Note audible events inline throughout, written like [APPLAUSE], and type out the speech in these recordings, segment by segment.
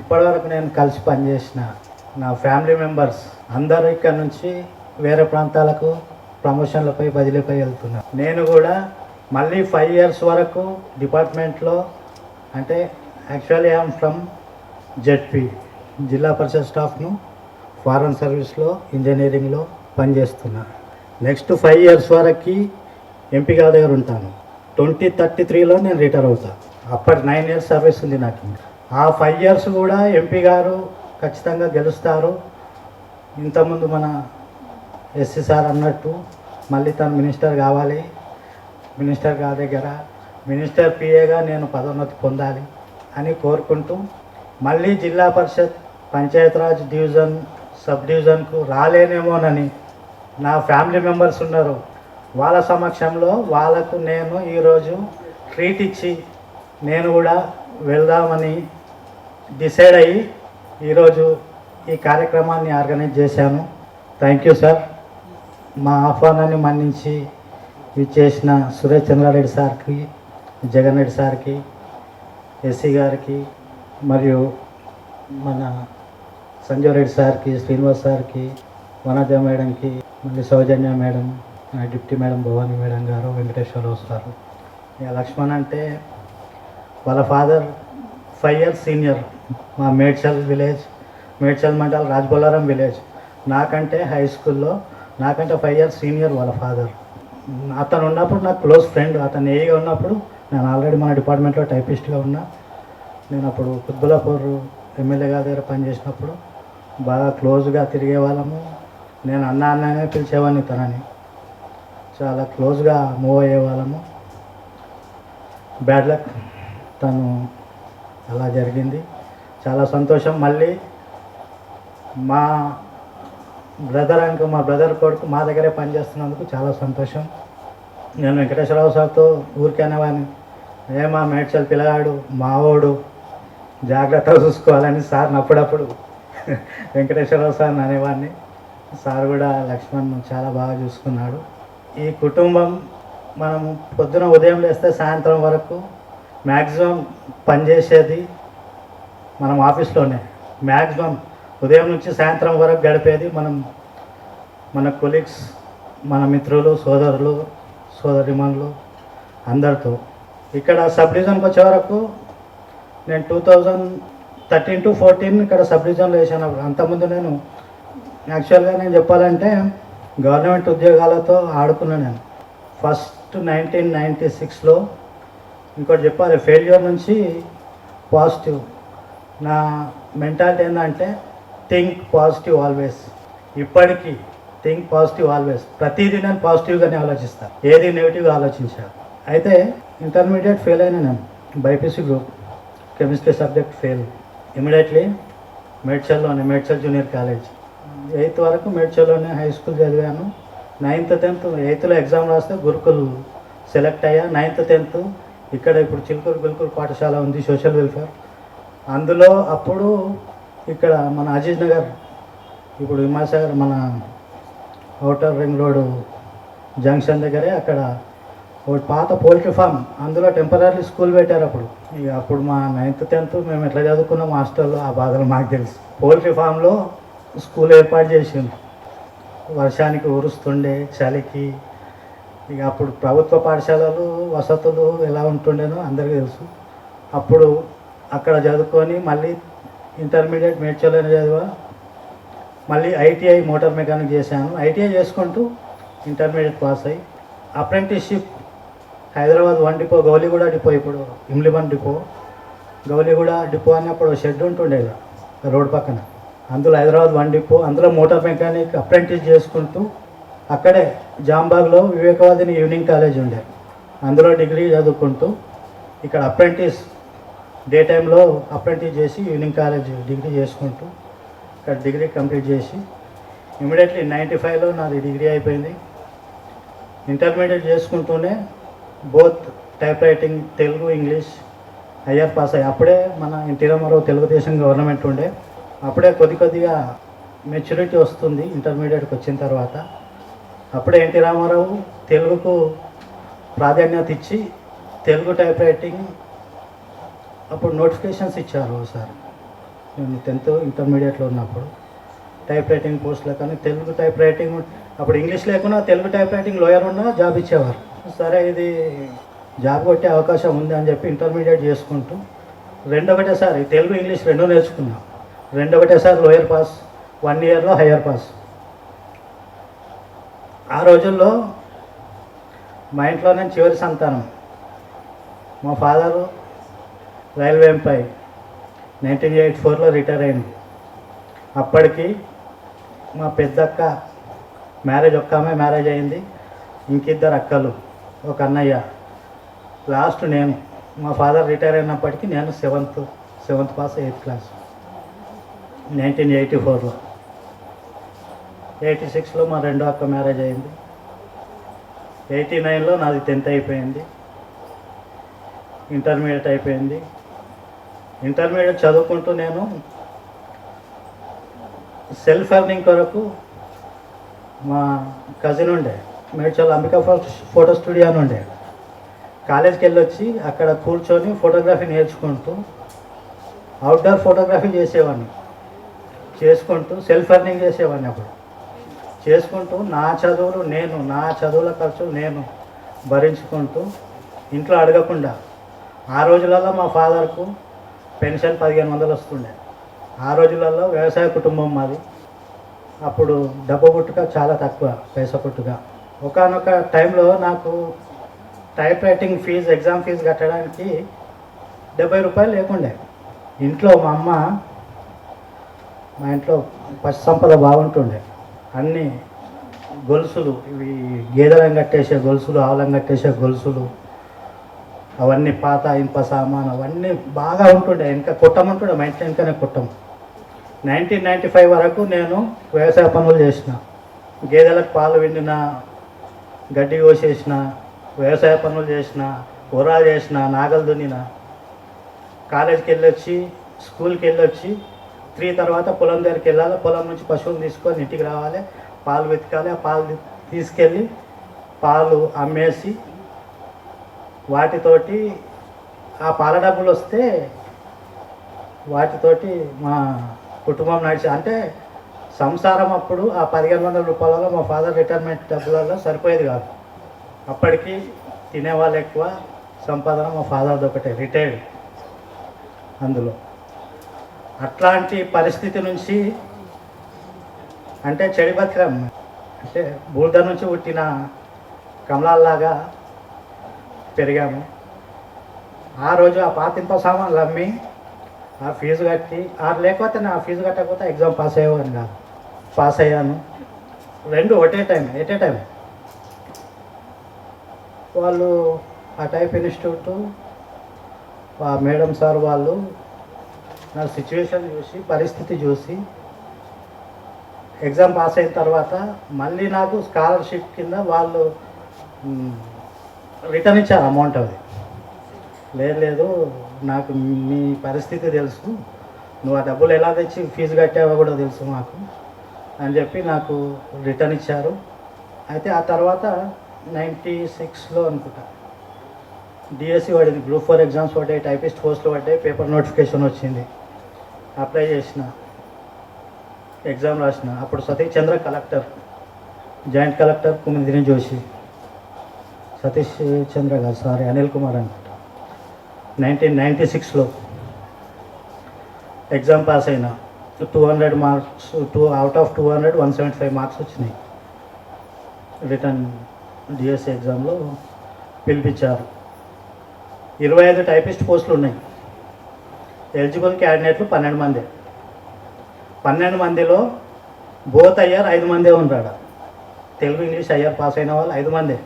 ఇప్పటివరకు నేను కలిసి పనిచేసిన నా ఫ్యామిలీ మెంబర్స్ అందరూ ఇక్కడ నుంచి వేరే ప్రాంతాలకు ప్రమోషన్లపై బదిలీపై వెళ్తున్నారు. నేను కూడా మళ్ళీ ఫైవ్ ఇయర్స్ వరకు డిపార్ట్మెంట్లో అంటే యాక్చువల్లీ ఐఎమ్ ఫ్రమ్ జెడ్పీ జిల్లా పరిషత్ స్టాఫ్ను ఫారెన్ సర్వీస్లో ఇంజనీరింగ్లో పనిచేస్తున్నా. నెక్స్ట్ ఫైవ్ ఇయర్స్ వరకు ఎంపీ గారి దగ్గర ఉంటాను. ట్వంటీ థర్టీ త్రీలో నేను రిటైర్ అవుతాను అప్పటి నైన్ ఇయర్స్ సర్వీస్ ఉంది నాకు ఇంకా. ఆ ఫైవ్ ఇయర్స్ కూడా ఎంపీ గారు ఖచ్చితంగా గెలుస్తారు. ఇంతకుముందు మన ఎస్సీ సార్ అన్నట్టు మళ్ళీ తను మినిస్టర్ కావాలి. మినిస్టర్ గారి దగ్గర మినిస్టర్ పిఏగా నేను పదోన్నతి పొందాలి అని కోరుకుంటూ మళ్ళీ జిల్లా పరిషత్ పంచాయతీరాజ్ డివిజన్ సబ్ డివిజన్కు రాలేనేమోనని నా ఫ్యామిలీ మెంబర్స్ ఉన్నారు. వాళ్ళ సమక్షంలో వాళ్ళకు నేను ఈరోజు ట్రీట్ ఇచ్చి నేను కూడా వెళ్దామని డిసైడ్ అయ్యి ఈరోజు ఈ కార్యక్రమాన్ని ఆర్గనైజ్ చేశాను. Thank you sir. మా ఆహ్వానాన్ని మన్నించి ఇచ్చేసిన సురేష్ చంద్రారెడ్డి సార్కి జగన్ రెడ్డి సార్కి ఎస్సీ గారికి మరియు మన సంజయ్ రెడ్డి సార్కి శ్రీనివాస్ సార్కి వనజ మేడంకి మళ్ళీ Sowjanya madam deputy madam Bhavani madam గారు వెంకటేశ్వరరావు సారు. ఇక లక్ష్మణ్ అంటే వాళ్ళ ఫాదర్ ఫైవ్ ఇయర్స్ సీనియర్ మా మేడ్చల్ విలేజ్ మేడ్చల్ మండల్ రాజబొల్లారం విలేజ్ నాకంటే హై స్కూల్లో నాకంటే ఫైవ్ ఇయర్స్ సీనియర్ వాళ్ళ ఫాదర్ అతను ఉన్నప్పుడు నాకు క్లోజ్ ఫ్రెండ్ అతను ఏగా ఉన్నప్పుడు నేను ఆల్రెడీ మన డిపార్ట్మెంట్లో టైపిస్ట్గా ఉన్నా. నేను అప్పుడు కుత్బులాపూర్ ఎమ్మెల్యే గారి దగ్గర పనిచేసినప్పుడు బాగా క్లోజ్గా తిరిగే వాళ్ళము నేను అన్న అన్ననే పిలిచేవాడిని తనని. చాలా క్లోజ్గా మూవ్ అయ్యే వాళ్ళము బ్యాడ్ లక్ తను అలా జరిగింది? చాలా సంతోషం. మళ్ళీ మా బ్రదర్ అంక మా బ్రదర్ కొడుకు మా దగ్గరే పనిచేస్తున్నందుకు చాలా సంతోషం. నేను వెంకటేశ్వరరావు సార్తో ఊరికే ఏ మా మేడ్చల్ పిల్లగాడు మావోడు జాగ్రత్తగా చూసుకోవాలని సార్ అప్పుడప్పుడు [LAUGHS] వెంకటేశ్వరరావు సార్ అనేవాడిని సార్ కూడా లక్ష్మణ్ చాలా బాగా చూసుకున్నాడు. ఈ కుటుంబం మనం పొద్దున ఉదయం లేస్తే సాయంత్రం వరకు మ్యాక్సిమం పనిచేసేది మనం ఆఫీస్లోనే. మ్యాక్సిమం ఉదయం నుంచి సాయంత్రం వరకు గడిపేది మనం మన కొలీగ్స్ మన మిత్రులు సోదరులు సోదరిమణులు అందరితో. ఇక్కడ సబ్ డివిజన్కి వచ్చే వరకు నేను two thousand thirteen to fourteen ఇక్కడ సబ్ డివిజన్లో వేసాను అంతకుముందు నేను యాక్చువల్గా నేను చెప్పాలంటే గవర్నమెంట్ ఉద్యోగాలతో ఆడుకున్నాను నేను. ఫస్ట్ నైన్టీన్ నైంటీ సిక్స్లో ఇంకోటి చెప్పాలి ఫెయిల్యూర్ నుంచి పాజిటివ్ నా మెంటాలిటీ ఏంటంటే థింక్ పాజిటివ్ ఆల్వేస్ ఇప్పటికీ థింక్ పాజిటివ్ ఆల్వేస్ ప్రతిదీ నేను పాజిటివ్గానే ఆలోచిస్తాను ఏది నెగిటివ్గా ఆలోచించాను అయితే ఇంటర్మీడియట్ ఫెయిల్ అయినా నేను. BiPC group chemistry subject fail immediately మేడ్చల్లోనే Medchal junior college eighth వరకు మేడ్చల్లోనే హై స్కూల్ చదివాను. నైన్త్ టెన్త్ ఎయిత్లో ఎగ్జామ్ రాస్తే గురుకుల్ సెలెక్ట్ అయ్యా. నైన్త్ టెన్త్ ఇక్కడ ఇప్పుడు చిలుకూరు బిల్కూరు పాఠశాల ఉంది సోషల్ వెల్ఫేర్ అందులో అప్పుడు ఇక్కడ మన అజీజ్ నగర్ ఇప్పుడు హిమాసాగర్ మన ఔటర్ రింగ్ రోడ్ జంక్షన్ దగ్గరే అక్కడ ఒకటి పాత పోల్ట్రీ ఫామ్ అందులో టెంపరీ స్కూల్ పెట్టారు అప్పుడు. ఇక అప్పుడు మా నైన్త్ టెన్త్ మేము ఎట్లా చదువుకున్నాం హాస్టల్లో ఆ బాధలు మాకు తెలుసు. పోల్ట్రీ ఫామ్లో స్కూల్ ఏర్పాటు చేసింది వర్షానికి ఉరుస్తుండే చలికి ఇక అప్పుడు ప్రభుత్వ పాఠశాలలు వసతులు ఎలా ఉంటుండేనో అందరికీ తెలుసు. అప్పుడు అక్కడ చదువుకొని మళ్ళీ ఇంటర్మీడియట్ మేడ్చల్లోనే చదివా. మళ్ళీ ఐటీఐ మోటార్ మెకానిక్ చేశాను. ఐటీఐ చేసుకుంటూ ఇంటర్మీడియట్ పాస్ అయ్యి apprenticeship Hyderabad one depot Gowliguda depot ఇప్పుడు ఇమ్లిబన్ డిపో. గౌలిగూడ డిపో అని అప్పుడు షెడ్ ఉంటుండే రోడ్ పక్కన. అందులో హైదరాబాద్ వన్ డిపో అందులో మోటార్ మెకానిక్ అప్రెంటిస్ చేసుకుంటూ అక్కడే జాంబాగ్లో వివేకవాదిని ఈవినింగ్ కాలేజ్ ఉండే. అందులో డిగ్రీ చదువుకుంటూ ఇక్కడ అప్రెంటిస్ డే టైంలో అప్రెంటిస్ చేసి ఈవినింగ్ కాలేజ్ డిగ్రీ చేసుకుంటూ ఇక్కడ డిగ్రీ కంప్లీట్ చేసి ఇమీడియట్లీ నైంటీ ఫైవ్లో నాది డిగ్రీ అయిపోయింది. ఇంటర్మీడియట్ చేసుకుంటూనే both type writing Telugu English higher pass అయ్యి అప్పుడే మన ఎన్టీ రామారావు తెలుగుదేశం గవర్నమెంట్ ఉండే. అప్పుడే కొద్ది కొద్దిగా మెచ్యూరిటీ వస్తుంది ఇంటర్మీడియట్కి వచ్చిన తర్వాత. అప్పుడే ఎన్టీ రామారావు తెలుగుకు ప్రాధాన్యత ఇచ్చి తెలుగు టైప్ రైటింగ్ అప్పుడు నోటిఫికేషన్స్ ఇచ్చారు సార్. నేను టెన్త్ ఇంటర్మీడియట్లో ఉన్నప్పుడు. టైప్ రైటింగ్ పోస్టులో కానీ తెలుగు టైప్ రైటింగ్ అప్పుడు ఇంగ్లీష్ లేకున్నా తెలుగు టైప్ రైటింగ్ లోయర్ ఉన్నా జాబ్ ఇచ్చేవారు. సరే ఇది జాబ్ కొట్టే అవకాశం ఉంది అని చెప్పి ఇంటర్మీడియట్ చేసుకుంటూ రెండు తెలుగు ఇంగ్లీష్ రెండు నేర్చుకున్నాం. రెండు లోయర్ పాస్ వన్ ఇయర్లో హయ్యర్ పాస్ ఆ రోజుల్లో మా ఇంట్లో నేను చివరి సంతానం. మా father railway employee nineteen eighty ఫోర్లో రిటైర్ అయింది. అప్పటికి మా పెద్దక్క మ్యారేజ్ ఒక్క ఆమె మ్యారేజ్ అయింది. ఇంకిద్దరు అక్కలు ఒక అన్నయ్య. లాస్ట్ నేను మా ఫాదర్ రిటైర్ అయినప్పటికీ నేను seventh seventh pass eighth class. Nineteen eighty ఫోర్లో. ఎయిటీ సిక్స్లో మా రెండో అక్క మ్యారేజ్ అయింది. ఎయిటీ నైన్లో నాది టెన్త్ అయిపోయింది. ఇంటర్మీడియట్ అయిపోయింది. ఇంటర్మీడియట్ చదువుకుంటూ నేను సెల్ఫ్ ఎర్నింగ్ కొరకు మా కజిన్ ఉండే Medchal Ambika photo photo studio అని ఉండే. కాలేజ్కి వెళ్ళొచ్చి అక్కడ కూర్చొని ఫోటోగ్రఫీ నేర్చుకుంటూ అవుట్డోర్ ఫోటోగ్రఫీ చేసేవాడిని. చేసుకుంటూ సెల్ఫ్ ఎర్నింగ్ చేసేవాడిని అప్పుడు. చేసుకుంటూ నా చదువులు నేను నా చదువుల ఖర్చులు నేను భరించుకుంటూ ఇంట్లో అడగకుండా ఆ రోజులలో మా ఫాదర్కు పెన్షన్ పదిహేను వందలు వస్తుండే. ఆ రోజులలో వ్యవసాయ కుటుంబం మాది. అప్పుడు డబ్బు పుట్టుక చాలా తక్కువ పైసా పుట్టుక. ఒకనొక టైంలో నాకు type writing fee exam fee కట్టడానికి డెబ్బై రూపాయలు లేకుండే. ఇంట్లో మా అమ్మ మా ఇంట్లో పశు సంపద బాగుంటుండే. అన్ని గొలుసులు ఇవి గేదెలం కట్టేసే గొలుసులు ఆవులం కట్టేసే గొలుసులు అవన్నీ పాత ఇనుప సామాన్ అవన్నీ బాగా ఉంటుండే. ఇంకా కుట్టమంటుండే మా ఇంట్లో ఇంకానే కుట్టం. నైన్టీన్ నైంటీ ఫైవ్ వరకు నేను వ్యవసాయ పనులు చేసిన. గేదెలకు పాలు విండిన గడ్డి కోసేసిన వ్యవసాయ పనులు చేసిన ఉరా చేసిన నాగలు దున్నిన. కాలేజీకి వెళ్ళొచ్చి స్కూల్కి వెళ్ళొచ్చి త్రీ తర్వాత పొలం దగ్గరికి వెళ్ళాలి. పొలం నుంచి పశువులు తీసుకొని ఇంటికి రావాలి. పాలు వెతకాలి. ఆ పాలు తీసుకెళ్ళి పాలు అమ్మేసి వాటితోటి ఆ పాల డబ్బులు వస్తే వాటితోటి మా కుటుంబం నడిచి అంటే సంసారం అప్పుడు ఆ పదిహేను వందల రూపాయలలో మా ఫాదర్ రిటైర్మెంట్ డబ్బులలో సరిపోయేది కాదు. అప్పటికి తినేవాళ్ళు ఎక్కువ సంపాదన మా ఫాదర్ది ఒకటే రిటైర్డ్ అందులో. అట్లాంటి పరిస్థితి నుంచి అంటే చెడి బతికం అంటే బూర్ద నుంచి పుట్టిన కమలాల్లాగా పెరిగాము. ఆ రోజు ఆ పాతింప సామాన్లు అమ్మి ఆ ఫీజు కట్టి ఆ లేకపోతే నా ఫీజు కట్టకపోతే ఎగ్జామ్ పాస్ అయ్యేవాడిని కాదు. పాస్ అయ్యాను. రెండు ఒకటే టైం ఎటే టైం? వాళ్ళు ఆ టైప్ ఇన్స్టిట్యూట్ ఆ మేడం సార్ వాళ్ళు నా సిచ్యువేషన్ చూసి పరిస్థితి చూసి ఎగ్జామ్ పాస్ అయిన తర్వాత మళ్ళీ నాకు స్కాలర్షిప్ కింద వాళ్ళు రిటర్న్ ఇచ్చారు అమౌంట్ అది. లేదు లేదు నాకు మీ పరిస్థితి తెలుసు. నువ్వు ఆ డబ్బులు ఎలా తెచ్చి ఫీజు కట్టావో కూడా తెలుసు మాకు అని చెప్పి నాకు రిటర్న్ ఇచ్చారు. అయితే ఆ తర్వాత నైంటీ సిక్స్లో అనుకుంటా డిఎస్సి పడింది గ్రూప్ ఫోర్ ఎగ్జామ్స్ పడ్డాయి టైపిస్ట్ పోస్టులు పడ్డాయి పేపర్ నోటిఫికేషన్ వచ్చింది. అప్లై చేసిన ఎగ్జామ్ రాసిన అప్పుడు Satish Chandra collector joint collector Kumudini Joshi. Satish Chandra గారు సారీ అనిల్ కుమార్ అనుకుంటా. నైన్టీన్ నైంటీ సిక్స్లో ఎగ్జామ్ పాస్ అయినా two hundred marks two out of two hundred one seventy five marks వచ్చినాయి రిటర్న్ డిఎస్సి ఎగ్జామ్లో పిలిపించారు. ఇరవై ఐదు టైపిస్ట్ పోస్టులు ఉన్నాయి. ఎలిజిబుల్ క్యాండిడేట్లు పన్నెండు మంది. పన్నెండు మందిలో బోత్ అయ్యారు ఐదు మందే ఉంటాడు తెలుగు ఇంగ్లీష్ అయ్యారు పాస్ అయిన వాళ్ళు ఐదు మందే.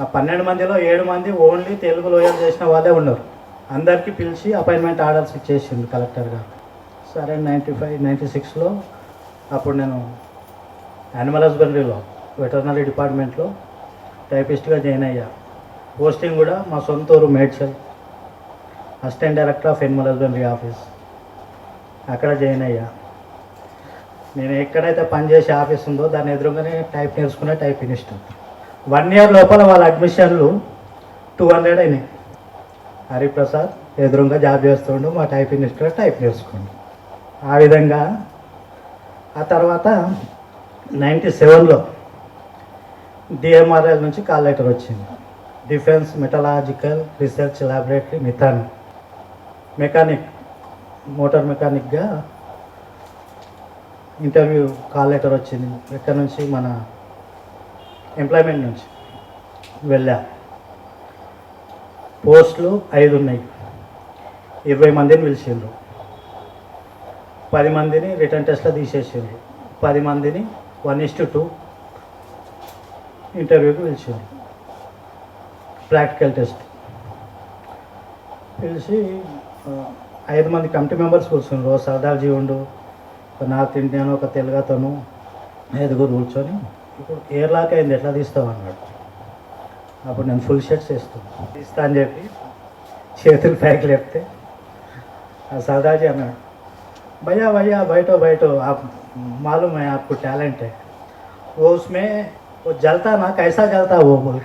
ఆ పన్నెండు మందిలో ఏడు మంది ఓన్లీ తెలుగు లోయర్ చేసిన వాళ్ళే ఉన్నారు. అందరికీ పిలిచి అపాయింట్మెంట్ ఆర్డర్స్ ఇచ్చేసింది కలెక్టర్ గారు. సరే నైంటీ ఫైవ్ నైంటీ సిక్స్లో అప్పుడు నేను యానిమల్ హస్బెండరీలో వెటర్నరీ డిపార్ట్మెంట్లో టైపిస్ట్గా జాయిన్ అయ్యా. పోస్టింగ్ కూడా మా సొంత ఊరు Medchal. Assistant director of animal husbandry office అక్కడ జాయిన్ అయ్యా. నేను ఎక్కడైతే పనిచేసే ఆఫీస్ ఉందో దాన్ని ఎదురుగానే టైప్ నేర్చుకునే టైప్ ఇన్స్టిట్యూట్ వన్ ఇయర్ లోపల వాళ్ళ అడ్మిషన్లు టూ హండ్రెడ్ అయినాయి. హరిప్రసాద్ ఎదురుగా జాబ్ చేస్తుండు మా టైప్ ఇన్స్టర్ టైప్ నేర్చుకోండి. ఆ విధంగా ఆ తర్వాత నైంటీ సెవెన్లో డిఎంఆర్ఎల్ నుంచి కాల్ లెటర్ వచ్చింది. Defence metallurgical research laboratory Midhani mechanic motor మెకానిక్గా interview call letter వచ్చింది. ఎక్కడి నుంచి? మన ఎంప్లాయ్మెంట్ నుంచి వెళ్ళా. పోస్టులు ఐదు ఉన్నాయి. ఇరవై మందిని పిలిచిండ్రు. పది మందిని రిటర్న్ టెస్ట్లో తీసేసిండ్రు. పది మందిని వన్ ఇస్ టూ ఇంటర్వ్యూకి పిలిచిండ్రు. ప్రాక్టికల్ టెస్ట్ పిలిచి ఐదు మంది కమిటీ మెంబర్స్ కూర్చుండ్రు ఓ సర్దార్జీ ఉండు ఒక నార్త్ ఇండియన్ ఒక తెలుగుతోను ఐదుగురు కూర్చొని ఇప్పుడు ఎయిర్ లాక్ అయింది ఎట్లా తీస్తావు అన్నాడు అప్పుడు నేను ఫుల్ షర్ట్స్ వేస్తాను తీస్తా అని చెప్పి చేతులు పైకి లేపితే ఆ సర్దార్జీ అన్నాడు भैया भैया बैठो बैठो आप मालूम है आपको टैलेंट है वो उसमें वो जलता ना कैसा जलता वो बोल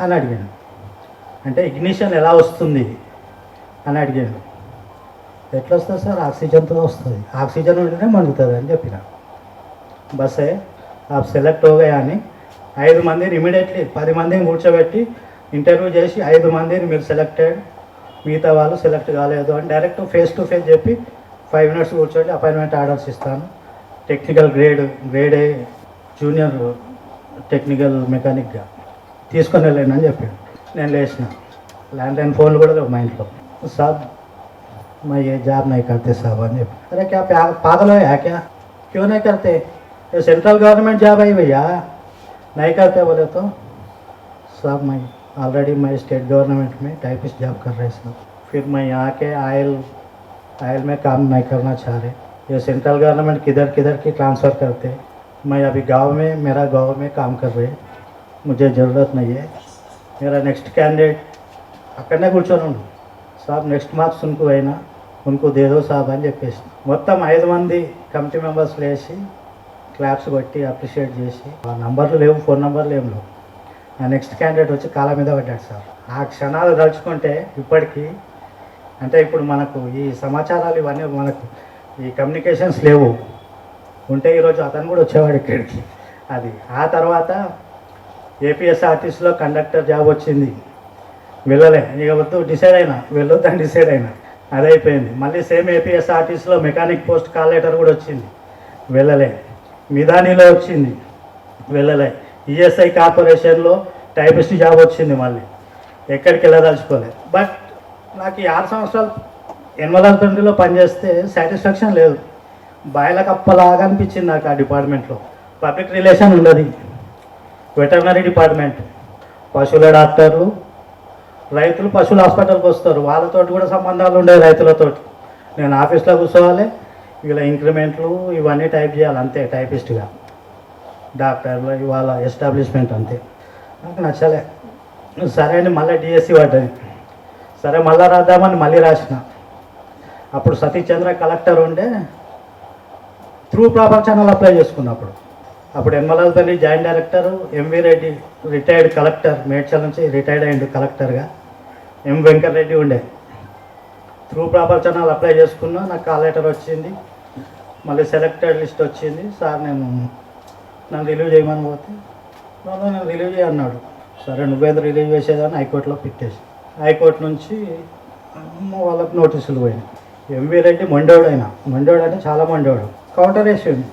అని అడిగాను అంటే ఇగ్నిషన్ ఎలా వస్తుంది అని అడిగాను ఎట్లా వస్తుంది సార్? ఆక్సిజన్తో వస్తుంది. ఆక్సిజన్ ఉంటేనే మండుతుంది అని చెప్పిన. బస్సే ఆ సెలెక్ట్ హోగా అని ఐదు మందిని ఇమీడియట్లీ పది మందిని కూర్చోబెట్టి ఇంటర్వ్యూ చేసి ఐదు మందిని మీరు సెలెక్టెడ్ మిగతా వాళ్ళు సెలెక్ట్ కాలేదు అని డైరెక్ట్ ఫేస్ టు ఫేస్ చెప్పి ఫైవ్ మినిట్స్ కూర్చోండి అపాయింట్మెంట్ ఆర్డర్స్ ఇస్తాను. Technical grade grade A junior technical మెకానిక్గా తీసుకొని వెళ్ళండి అని చెప్పాడు. నేను లేచిన. ల్యాండ్లైన్ ఫోన్లు కూడా లేవు మా ఇంట్లో. సార్ मैं ये जॉब नहीं करते साहबान। अरे क्या पागल हो या क्या? क्यों नहीं करते? ये सेंट्रल गवर्नमेंट जॉब है भैया। नहीं करते बोले तो। सब मैं ऑलरेडी मैं स्टेट गवर्नमेंट में टाइपिस्ट जॉब कर रहे सब। फिर मैं यहाँ के आयल आयल में काम नहीं करना चाह रहे। ये सेंट्रल गवर्नमेंट किधर किधर की ट्रांसफ़र करते मैं अभी गाँव में, मेरा गाँव में काम कर रहे मुझे ज़रूरत नहीं है। मेरा नेक्स्ट कैंडिडेट అక్కడనే नेक्स्ट ఉన్నాం सुन को है ना। అయినా దేదో సాబ్ అని చెప్పేసి. మొత్తం ఐదు మంది కమిటీ మెంబర్స్ లేచి క్లాప్స్ కొట్టి అప్రిషియేట్ చేసి. నంబర్లు లేవు ఫోన్ నంబర్లు ఏం లేవు. ఆ నెక్స్ట్ క్యాండిడేట్ వచ్చి కాళ్ళ మీద పడ్డాడు సార్. ఆ క్షణాలు తలుచుకుంటే ఇప్పటికీ అంటే ఇప్పుడు మనకు ఈ సమాచారాలు ఇవన్నీ మనకు ఈ కమ్యూనికేషన్స్ లేవు. ఉంటే ఈరోజు అతను కూడా వచ్చేవాడు ఇక్కడికి. అది ఆ తర్వాత ఏపీఎస్ఆర్టీసీలో కండక్టర్ జాబ్ వచ్చింది. వెళ్ళలే. ఇక వద్దు డిసైడ్ అయినా. వెళ్ళొద్దని డిసైడ్ అయినా. అదైపోయింది. అయిపోయింది మళ్ళీ సేమ్ ఏపీఎస్ఆర్టీసీలో మెకానిక్ పోస్ట్ కాల్ లెటర్ కూడా వచ్చింది. వెళ్ళలే. మిదానీలో వచ్చింది. వెళ్ళలే. ఈఎస్ఐ కార్పొరేషన్లో టైపిస్ట్ జాబ్ వచ్చింది మళ్ళీ. ఎక్కడికి వెళ్ళదలుచుకోలేదు బట్ నాకు ఈ ఆరు సంవత్సరాలు ఎన్వల్ ట్వంటీలో పనిచేస్తే సాటిస్ఫాక్షన్ లేదు. బయలకప్పలాగా అనిపించింది నాకు ఆ డిపార్ట్మెంట్లో. పబ్లిక్ రిలేషన్ ఉండదు. Veterinary department. పశువుల డాక్టర్లు రైతులు పశువుల హాస్పిటల్కి వస్తారు. వాళ్ళతో కూడా సంబంధాలు ఉండే రైతులతో నేను ఆఫీస్లో కూర్చోవాలి. వీళ్ళ ఇంక్రిమెంట్లు ఇవన్నీ టైప్ చేయాలి. అంతే టైపిస్ట్గా. డాక్టర్లు ఇవాళ ఎస్టాబ్లిష్మెంట్ అంతే. నాకు నచ్చలే. సరే అని మళ్ళీ డిఎస్సి పడ్డది. సరే మళ్ళీ రాద్దామని మళ్ళీ రాసిన. అప్పుడు సతీష్ చంద్ర కలెక్టర్ ఉండే. త్రూ ప్రాపర్ ఛానల్ అప్లై చేసుకున్నప్పుడు. అప్పుడు Enmalalpally joint director MV Reddy retired collector Medchal నుంచి రిటైర్డ్ అయ్యిండు కలెక్టర్గా. ఎం వెంకటరెడ్డి ఉండే. త్రూ ప్రాపర్ ఛానల్ అప్లై చేసుకున్నా నాకు కాల్ లెటర్ వచ్చింది. మళ్ళీ సెలెక్టెడ్ లిస్ట్ వచ్చింది. సార్ నేను నన్ను రిలీవ్ చేయమని పోతే వాళ్ళు నేను రిలీవ్ చేయన్నాడు సరే నువ్వేదో రిలీవ్ చేసేదని హైకోర్టులో పెట్టేసి. హైకోర్టు నుంచి వాళ్ళకు నోటీసులు పోయినాయి. ఎంవీ రెడ్డి మొండోడు అయినా మొండోడు అంటే చాలా మొండోడు. కౌంటర్ వేసిండు.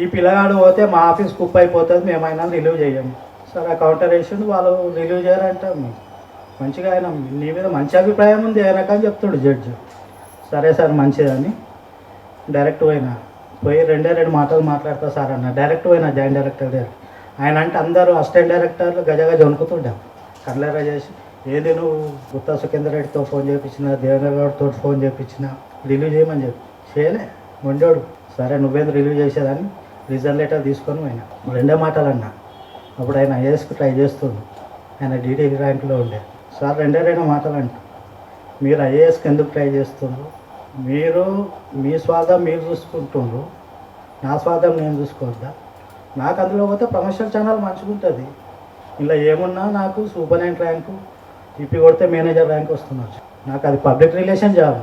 ఈ పిల్లగాడు పోతే మా ఆఫీస్ కుప్ప అయిపోతుంది మేమైనా రిలీవ్ చేయము సరే ఆ కౌంటర్ వేసిండు వాళ్ళు రిలీవ్ చేయరంటే మంచిగా ఆయన నీ మీద మంచి అభిప్రాయం ఉంది ఆయనకని చెప్తాడు జడ్జి. సరే సార్ మంచిదని. డైరెక్ట్ పోయినా. పోయి రెండే రెండు మాటలు మాట్లాడతా సార్ అన్న. డైరెక్ట్ పోయినా జాయింట్ డైరెక్టర్ దగ్గర ఆయన అంటే అందరూ అసిస్టెంట్ డైరెక్టర్లు గజగజ వణుకుతుంటాం కళ్ళెర చేసి ఏది నువ్వు గుత్తా సుఖేందర్ రెడ్డితో ఫోన్ చేయించిన దేవేంద్ర గౌడ్తో ఫోన్ చేయించిన రిలీవ్ చేయమని చెప్పి. చేయలే మొండోడు. సరే నువ్వేం రిలీవ్ చేసేదని రిజర్వ్ లెటర్ తీసుకొని పోయినా. రెండే మాటలు అన్నా అప్పుడు ఆయన ఐఏఎస్కి ట్రై చేస్తుంది ఆయన డీడీ ర్యాంక్లో ఉండే. సార్ రెండే రెండు మాటలు అంట మీరు ఐఏఎస్కి ఎందుకు ట్రై చేస్తుండ్రు? మీరు మీ స్వార్థం మీరు చూసుకుంటుండ్రు. నా స్వార్థం నేను చూసుకోవద్దా? నాకు అందులో పోతే ప్రమోషన్ ఛానల్ మంచిగా ఉంటుంది. ఇలా ఏమున్నా నాకు సూపరింటెండెంట్ ర్యాంకు ఇప్పి కొడితే మేనేజర్ ర్యాంక్ వస్తున్నారు. నాకు అది పబ్లిక్ రిలేషన్ జాబ్.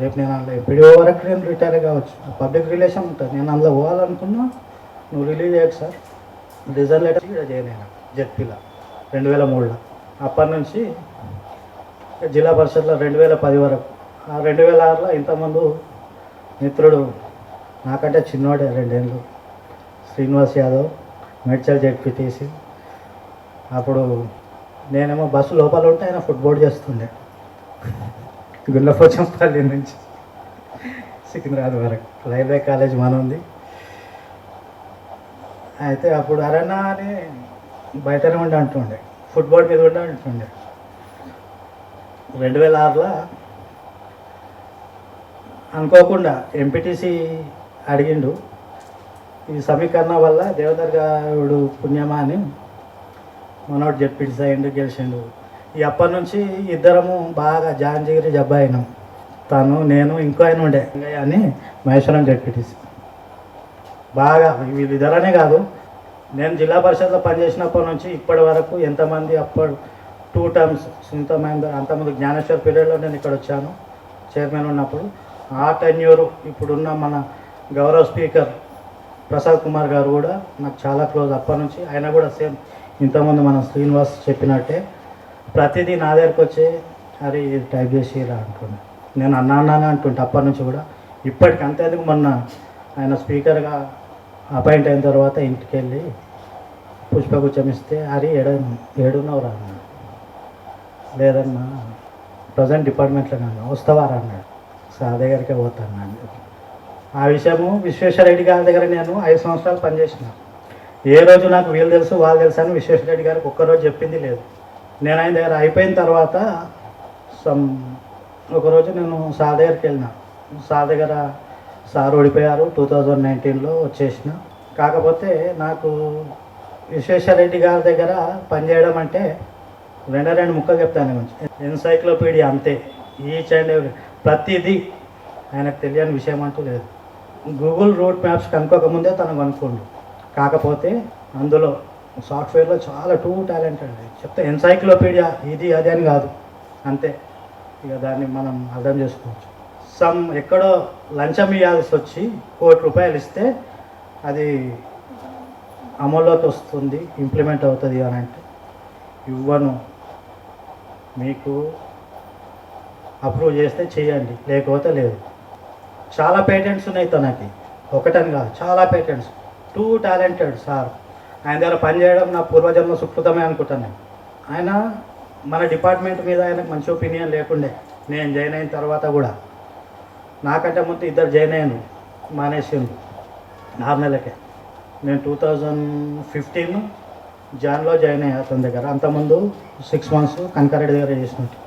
రేపు నేను అందులో ఎప్పుడో వరకు నేను రిటైర్ కావచ్చు. పబ్లిక్ రిలేషన్ ఉంటుంది. నేను అందులో పోవాలనుకున్నా నువ్వు రిలీజ్ చేయకు సార్. రిజల్ట్ లెటర్ ఇక్కడ జెడ్పీలో రెండు వేల మూడులో. అప్పటి నుంచి జిల్లా పరిషత్లో రెండు వేల పది వరకు. ఆ రెండు వేల ఆరులో ఇంతకుముందు మిత్రుడు నాకంటే చిన్నవాడే రెండేళ్ళు. శ్రీనివాస్ యాదవ్ మెడ్చల్ జెడ్పీటీసీ అప్పుడు నేనేమో బస్సు లోపల ఉంటే ఆయన ఫుట్బాల్ చేస్తుండే. గుండెపోచంపల్లి నుంచి. సికింద్రాబాద్ వరకు. రైల్వే కాలేజ్ మన ఉంది అయితే అప్పుడు అరన్నా అని బయటనే ఉండి అంటుండే. ఫుట్బాల్ మీద ఉండి అంటుండే. రెండు వేల ఆరులో అనుకోకుండా ఎంపీటీసీ అడిగిండు ఈ సమీకరణ వల్ల దేవదర్ గారు పుణ్యమా అని మనోడు చెప్పిండు అయ్యిండు గెలిచిండు. ఈ అప్పటి నుంచి ఇద్దరము బాగా జాంజగిరి జబ్బా అయినాం. తను నేను ఇంకో ఆయన ఉండే. అని మహేశ్వరం జడ్పీటీసీ బాగా వీళ్ళిద్దరనే కాదు. నేను జిల్లా పరిషత్లో పనిచేసినప్పటి నుంచి ఇప్పటి వరకు ఎంతమంది అప్పుడు టూ టర్మ్స్ సునీతమైన అంతమంది జ్ఞానేశ్వర్ పీరియడ్లో నేను ఇక్కడ వచ్చాను చైర్మన్ ఉన్నప్పుడు. ఆ టెన్యూరు ఇప్పుడున్న మన గౌరవ స్పీకర్ ప్రసాద్ కుమార్ గారు కూడా నాకు చాలా క్లోజ్ అప్పటి నుంచి. ఆయన కూడా సేమ్ ఇంతకుముందు మన శ్రీనివాస్ చెప్పినట్టే. ప్రతిదీ నా దగ్గరకు వచ్చి అరే ఇది టైప్ చేసి ఇలా అంటుండే నేను అన్నా అన్నానే అంటుంటే అప్పటి నుంచి కూడా. ఇప్పటికి అంతేందుకు మొన్న ఆయన స్పీకర్గా అపాయింట్ అయిన తర్వాత ఇంటికి వెళ్ళి పుష్పగుచ్చం ఇస్తే అరే ఏడ ఏడున్నవరా అన్నాడు లేదన్నా ప్రజెంట్ డిపార్ట్మెంట్లో నన్ను వస్తావారా అన్నాడు. సార్ దగ్గరికే పోతాను ఆ విషయము విశ్వేశ్వరరెడ్డి గారి దగ్గర నేను ఐదు సంవత్సరాలు పనిచేసిన. ఏ రోజు నాకు వీళ్ళు తెలుసు వాళ్ళు తెలుసు అని విశ్వేశ్వరరెడ్డి గారికి ఒక్కరోజు చెప్పింది లేదు. నేను ఆయన దగ్గర అయిపోయిన తర్వాత సమ్ ఒకరోజు నేను సార్ దగ్గరికి వెళ్ళిన. సార్ దగ్గర సార్ ఓడిపోయారు టూ థౌజండ్ నైన్టీన్లో వచ్చేసిన. కాకపోతే నాకు విశ్వేశ్వరరెడ్డి గారి దగ్గర పనిచేయడం అంటే రెండు రెండు ముక్కలు చెప్తాను గురించి ఎన్సైక్లోపీడియా అంతే. ఈచ్ అండ్ ప్రతిదీ ఆయనకు తెలియని విషయం అంటూ లేదు. గూగుల్ రూట్ మ్యాప్స్ కనుక్కోకముందే తను కనుక్కోండు. కాకపోతే అందులో సాఫ్ట్వేర్లో చాలా టూ టాలెంటెడ్ చెప్తే ఎన్సైక్లోపీడియా ఇది అది అని కాదు. అంతే. ఇక దాన్ని మనం అర్థం చేసుకోవచ్చు. సమ్ ఎక్కడో లంచం ఇవ్వాల్సి వచ్చి కోటి రూపాయలు ఇస్తే అది అమల్లోకి వస్తుంది ఇంప్లిమెంట్ అవుతుంది అని అంటే ఇవ్వను. మీకు అప్రూవ్ చేస్తే చేయండి లేకపోతే లేదు. చాలా పేటెంట్స్ ఉన్నాయి తనకి. ఒకటని కాదు చాలా పేటెంట్స్. Two talented sir. ఆయన దగ్గర పనిచేయడం నా పూర్వజన్మ సుకృతమే అనుకుంటాను నేను. ఆయన మన డిపార్ట్మెంట్ మీద ఆయనకు మంచి ఒపీనియన్ లేకుండే. నేను జాయిన్ అయిన తర్వాత కూడా. నాకంటే ముందు ఇద్దరు జాయిన్ అయ్యాను మానేసిండు ఆరు నెలలకే నేను టూ థౌజండ్ ఫిఫ్టీన్ జాన్లో జాయిన్ అయ్యా అతని దగ్గర. అంతకుముందు సిక్స్ మంత్స్ కనకారెడ్డి దగ్గర చేసినట్టు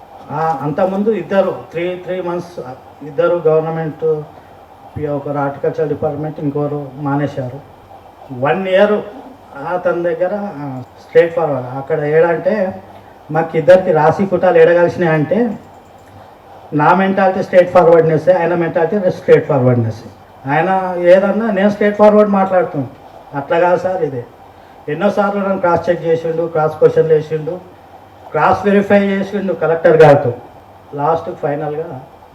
అంతకుముందు ఇద్దరు త్రీ త్రీ మంత్స్ ఇద్దరు గవర్నమెంట్ ఒకరు హార్టికల్చర్ డిపార్ట్మెంట్ ఇంకొకరు మానేశారు. వన్ ఇయర్ అతని దగ్గర స్ట్రైట్ ఫార్వర్డ్. అక్కడ ఏడంటే మాకు ఇద్దరికి రాసి కుటాలు ఏడగలిసినాయి అంటే నా మెంటాలిటీ స్ట్రేట్ ఫార్వర్డ్నెస్ ఆయన మెంటాలిటీ స్ట్రేట్ ఫార్వర్డ్నెస్ ఆయన ఏదన్నా నేను స్ట్రేట్ ఫార్వర్డ్ మాట్లాడుతాను. అట్లా కాదు సార్ ఇదే. ఎన్నోసార్లు నన్ను క్రాస్ చెక్ చేసిండు క్రాస్ క్వశ్చన్లు వేసిండు క్రాస్ వెరిఫై చేసిండు కలెక్టర్ గారితో. లాస్ట్ ఫైనల్గా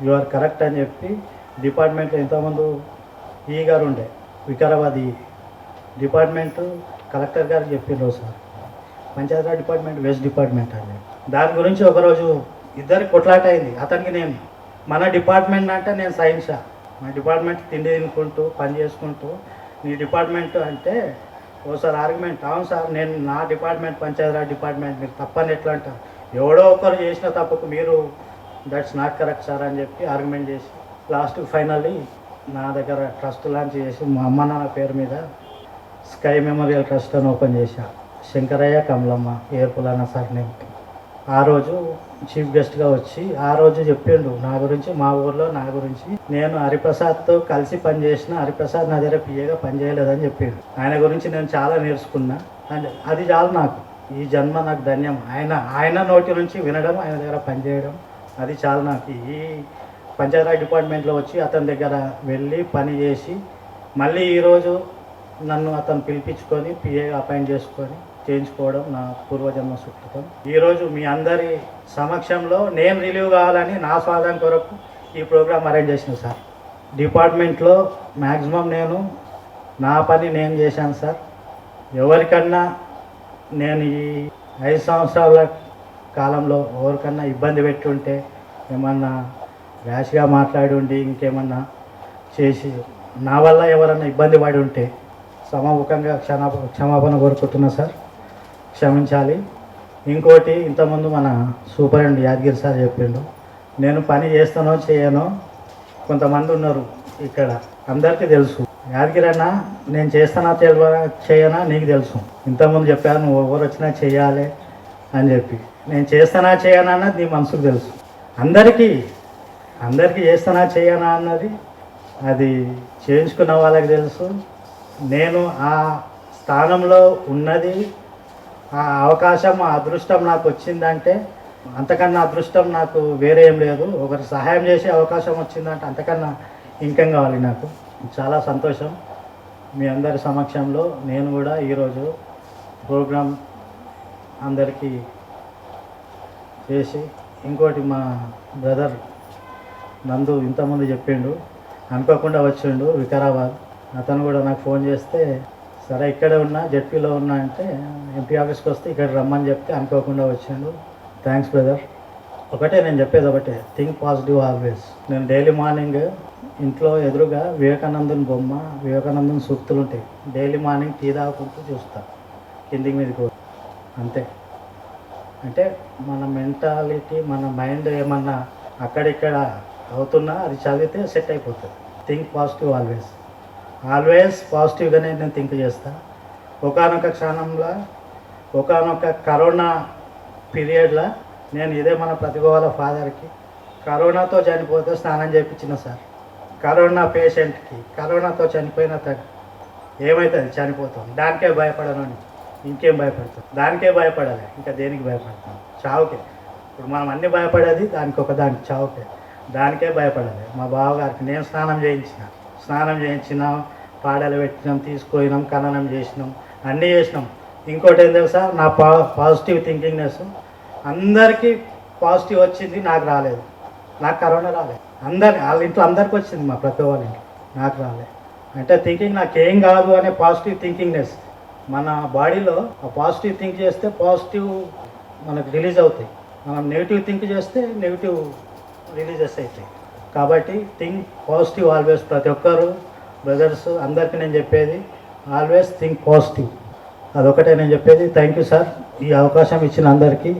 యు ఆర్ కరెక్ట్ అని చెప్పి డిపార్ట్మెంట్లో ఇంతకుముందు ఈ గారు ఉండే వికారాబాద్ ఈ డిపార్ట్మెంట్ కలెక్టర్ గారు చెప్పిండ్రు sir. Panchayat Raj department west department అని దాని గురించి ఒకరోజు ఇద్దరికి కొట్లాట అయింది. అతనికి నేను మన డిపార్ట్మెంట్ అంటే నేను సైన్సా. మన డిపార్ట్మెంట్ తిండి తినుకుంటూ పని చేసుకుంటూ. నీ డిపార్ట్మెంట్ అంటే ఓసారి ఆర్గ్యుమెంట్. అవును సార్ నేను నా డిపార్ట్మెంట్ పంచాయతీరాజ్ డిపార్ట్మెంట్ మీరు తప్పని ఎట్లా అంటారు? ఎవడో ఒకరు చేసిన తప్పకు మీరు దట్స్ నాట్ కరెక్ట్ సార్ అని చెప్పి ఆర్గ్యుమెంట్ చేసి లాస్ట్ ఫైనల్లీ నా దగ్గర ట్రస్ట్ లాంచ్ చేసి మా అమ్మ నాన్న పేరు మీద స్కై మెమోరియల్ ట్రస్ట్ అని ఓపెన్ చేశా. శంకరయ్య కమలమ్మ ఏర్పులన్న సార్ నేను ఆ రోజు చీఫ్ గెస్ట్గా వచ్చి ఆ రోజు చెప్పిండు నా గురించి మా ఊర్లో నా గురించి నేను హరిప్రసాద్తో కలిసి పనిచేసిన హరిప్రసాద్ నా దగ్గర పిఏగా పనిచేయలేదని చెప్పిండు. ఆయన గురించి నేను చాలా నేర్చుకున్నా. అండ్ అది చాలు నాకు. ఈ జన్మ నాకు ధన్యం. ఆయన ఆయన నోటి నుంచి వినడం ఆయన దగ్గర పనిచేయడం అది చాలు నాకు. ఈ పంచాయతీరాజ్ డిపార్ట్మెంట్లో వచ్చి అతని దగ్గర వెళ్ళి పని చేసి మళ్ళీ ఈరోజు నన్ను అతను పిలిపించుకొని పిఏగా అపాయింట్ చేసుకొని చేయించుకోవడం నా పూర్వజన్మ సుకృతం ఈరోజు మీ అందరి సమక్షంలో నేమ్ రిలీవ్ కావాలని నా స్వాదం కొరకు ఈ ప్రోగ్రాం అరేంజ్ చేసిన సార్. డిపార్ట్మెంట్లో మ్యాక్సిమం నేను నా పని నేను చేశాను సార్. ఎవరికన్నా నేను ఈ ఐదు సంవత్సరాల కాలంలో ఎవరికన్నా ఇబ్బంది పెట్టి ఉంటే ఏమన్నా ర్యాష్గా మాట్లాడి ఉండి ఇంకేమన్నా చేసి నా వల్ల ఎవరన్నా ఇబ్బంది పడి ఉంటే సమముఖంగా క్షమా క్షమాపణ కోరుకుంటున్నా సార్. క్షమించాలి. ఇంకోటి ఇంతకుముందు మన సూపరింటెండెంట్ యాదగిరి సార్ చెప్పిండు నేను పని చేస్తానో చేయనో కొంతమంది ఉన్నారు ఇక్కడ అందరికీ తెలుసు. యాదగిరి అన్న నేను చేస్తానా తెలియ చేయనా నీకు తెలుసు. ఇంతకుముందు చెప్పాను నువ్వు ఎవరు వచ్చినా చేయాలి అని చెప్పి. నేను చేస్తానా చేయనా అన్నది నీ మనసుకు తెలుసు. అందరికీ అందరికీ చేస్తానా చేయనా అన్నది అది చేయించుకున్న వాళ్ళకి తెలుసు. నేను ఆ స్థానంలో ఉన్నది ఆ అవకాశం ఆ అదృష్టం నాకు వచ్చిందంటే అంతకన్నా అదృష్టం నాకు వేరే ఏం లేదు. ఒకరికి సహాయం చేసే అవకాశం వచ్చిందంటే అంతకన్నా ఇంకేం కావాలి నాకు? చాలా సంతోషం. మీ అందరి సమక్షంలో నేను కూడా ఈరోజు ప్రోగ్రాం అందరికీ చేసి ఇంకోటి మా బ్రదర్ నందు ఇంతకుముందు చెప్పిండు అనుకోకుండా వచ్చిండు వికారాబాద్. అతను కూడా నాకు ఫోన్ చేస్తే సరే ఇక్కడే ఉన్నా జెడ్పీలో ఉన్నా అంటే ఎంపీ ఆఫీస్కి వస్తే ఇక్కడ రమ్మని చెప్తే అనుకోకుండా వచ్చాడు థ్యాంక్స్ బ్రదర్ ఒకటే నేను చెప్పేది ఒకటే. థింక్ పాజిటివ్ ఆల్వేస్ నేను డైలీ మార్నింగ్ ఇంట్లో ఎదురుగా వివేకానందుని బొమ్మ వివేకానందుని సూక్తులు ఉంటాయి. డైలీ మార్నింగ్ టీ తాగుకుంటూ చూస్తా. కిందికి మీదకి అంతే. అంటే మన మెంటాలిటీ మన మైండ్ ఏమన్నా అక్కడిక్కడ అవుతున్నా అది చదివితే సెట్ అయిపోతుంది. థింక్ పాజిటివ్ ఆల్వేస్ ఆల్వేస్ పాజిటివ్గానే నేను థింక్ చేస్తాను ఒకనొక క్షణంలో ఒకనొక కరోనా పీరియడ్లో నేను ఇదే మన ప్రతిభ వాళ్ళ ఫాదర్కి కరోనాతో చనిపోతే స్నానం చేయించిన సార్. కరోనా పేషెంట్కి కరోనాతో చనిపోయిన తను. ఏమవుతుంది చనిపోతాం. దానికే భయపడను ఇంకేం భయపడతాం? దానికే భయపడాలి. ఇంకా దేనికి భయపడతాం? చావుకే. ఇప్పుడు మనం అన్ని భయపడేది దానికి ఒక దానికి చావుకే. దానికే భయపడాలి. మా బావగారికి నేను స్నానం చేయించిన. స్నానం చేయించినాం పాడలు పెట్టినాం తీసుకుపోయినాం ఖననం చేసినాం అన్నీ చేసినాం. ఇంకోటి ఏం తెలుసా? నా పా పాజిటివ్ థింకింగ్నెస్ అందరికీ పాజిటివ్ వచ్చింది నాకు రాలేదు. నాకు కరోనా రాలేదు. అందరి వాళ్ళ ఇంట్లో అందరికి వచ్చింది మా ప్రతి వాళ్ళ ఇంట్లో. నాకు రాలేదు అంటే థింకింగ్ నాకు ఏం కాదు అనే పాజిటివ్ థింకింగ్నెస్ మన బాడీలో ఆ పాజిటివ్ థింక్ చేస్తే పాజిటివ్ మనకు రిలీజ్ అవుతాయి. మనం నెగిటివ్ థింక్ చేస్తే నెగిటివ్ రిలీజెస్ అవుతాయి. కాబట్టి థింక్ పాజిటివ్ ఆల్వేస్ ప్రతి ఒక్కరు బ్రదర్స్ అందరికీ నేను చెప్పేది ఆల్వేస్ థింక్ పాజిటివ్ అదొకటే నేను చెప్పేది. థ్యాంక్ యూ సార్ ఈ అవకాశం ఇచ్చిన అందరికీ.